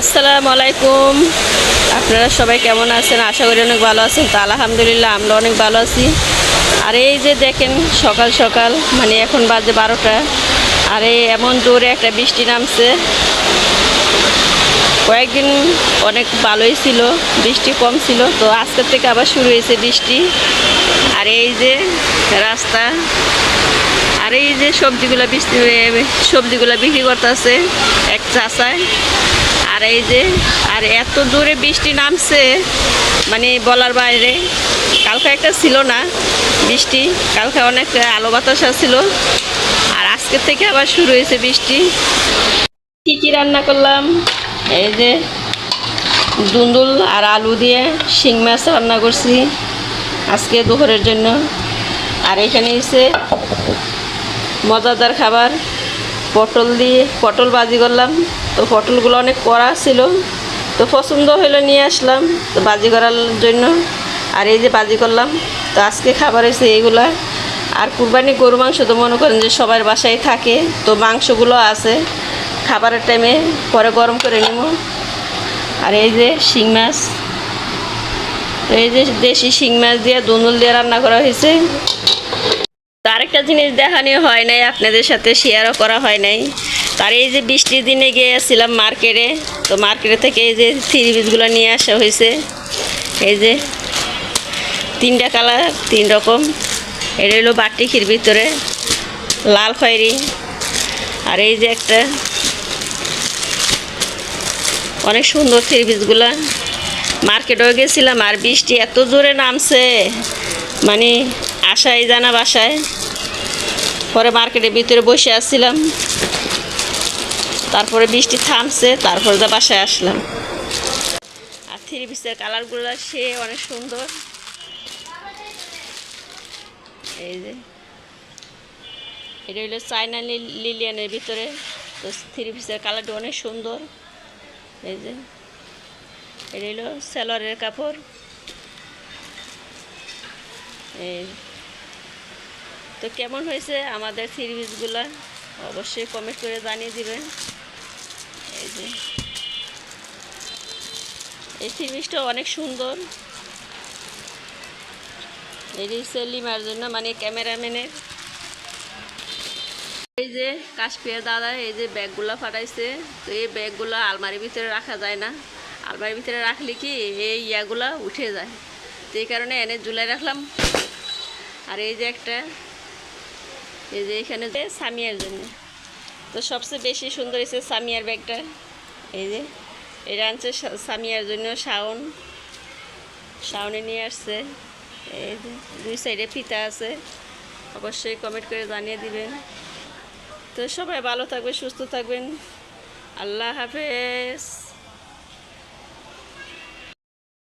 আসসালামু আলাইকুম। আপনারা সবাই কেমন আছেন? আশা করি অনেক ভালো আছেন। তো আলহামদুলিল্লাহ, আমরা অনেক ভালো আছি। আর এই যে দেখেন, সকাল সকাল মানে এখন বাজে বারোটা। আর এই এমন জোরে একটা বৃষ্টি নামছে। কয়েকদিন অনেক ভালোই ছিল, বৃষ্টি কম ছিল। তো আজকের থেকে আবার শুরু হয়েছে বৃষ্টি। আর এই যে রাস্তা, আর এই যে সবজিগুলো বৃষ্টি সবজিগুলো বিক্রি করতেছে এক চাষায় আর এই যে, আর এত দূরে বৃষ্টি নামছে মানে বলার বাইরে। কালকে একটা ছিল না বৃষ্টি, কালকে অনেক আলো বাতাসা ছিল। আর আজকের থেকে আবার শুরু হয়েছে বৃষ্টি। কী কী রান্না করলাম? এই যে দুন্দুল আর আলু দিয়ে শিং মাছ রান্না করছি আজকে দুপুরের জন্য। আর এখানে এসে মজাদার খাবার, পটল দিয়ে, পটল বাজি করলাম। তো পটলগুলো অনেক কড়া ছিল। তো পছন্দ হলো নিয়ে আসলাম তো বাজি করার জন্য। আর এই যে বাজি করলাম, তো আজকে খাবার হয়েছে এইগুলা। আর কুরবানি গরু মাংস তো মনে করেন যে সবার বাসায় থাকে, তো মাংসগুলো আছে। খাবারের টাইমে পরে গরম করে নিব। আর এই যে শিং মাছ। এই যে দেশি শিং মাছ দিয়ে দুনুল দিয়ে রান্না করা হয়েছে তো আরেকটা জিনিস দেখানো হয় নাই, আপনাদের সাথে শেয়ারও করা হয় নাই। তার এই যে বৃষ্টির দিনে গিয়েছিলাম মার্কেটে, তো মার্কেটে থেকে এই যে থ্রি পিসগুলো নিয়ে আসা হয়েছে। এই যে তিনটা কালার, তিন রকম। এটা হলো বাটিকির ভিতরে লাল খয়েরি। আর এই যে একটা অনেক সুন্দর থ্রি পিসগুলা মার্কেটেও গেছিলাম আর বৃষ্টি এত জোরে নামছে। মানে আশাই জানা বাসায়। পরে মার্কেটের ভিতরে বসে আসছিলাম। তারপরে বৃষ্টি থামছে, তারপরে তো বাসায় আসলাম। আর থ্রি পিসের কালারগুলো সে অনেক সুন্দর। এই যে। এটা হলো চায়না লিলিয়ানের ভিতরে। তো থ্রি পিসের কালারটা অনেক সুন্দর। এই যে। এটা হলো সেলরের কাপড়। এই তো কেমন হয়েছে আমাদের থ্রি পিসগুলো? অবশ্যই কমেন্ট করে জানিয়ে দিবেন। যে এই থ্রি পিসটা অনেক সুন্দর। এই যে সেলিমার জন্য মানে ক্যামেরাম্যানের। এই যে কাশ্মীর দাদা, এই যে ব্যাগগুলো ফাটাইছে। তো এই ব্যাগগুলো আলমারির ভিতরে রাখা যায় না। আলমারির ভিতরে রাখলে কি এই ইয়াগুলো উঠে যায়। তো এই কারণে এনে জুলাই রাখলাম। আর এই যে একটা, এই যে এখানে যে সামিয়ার জন্য। তো সবচেয়ে বেশি সুন্দর হয়েছে সামিয়ার ব্যাগটা। এই যে, এটা আনছে সামিয়ার জন্য শাওন। শাওনে নিয়ে আসছে। এই যে, দুই সাইডে ফিতা আছে। অবশ্যই কমেন্ট করে জানিয়ে দিবেন। তো সবাই ভালো থাকবে সুস্থ থাকবেন। আল্লাহ হাফেজ।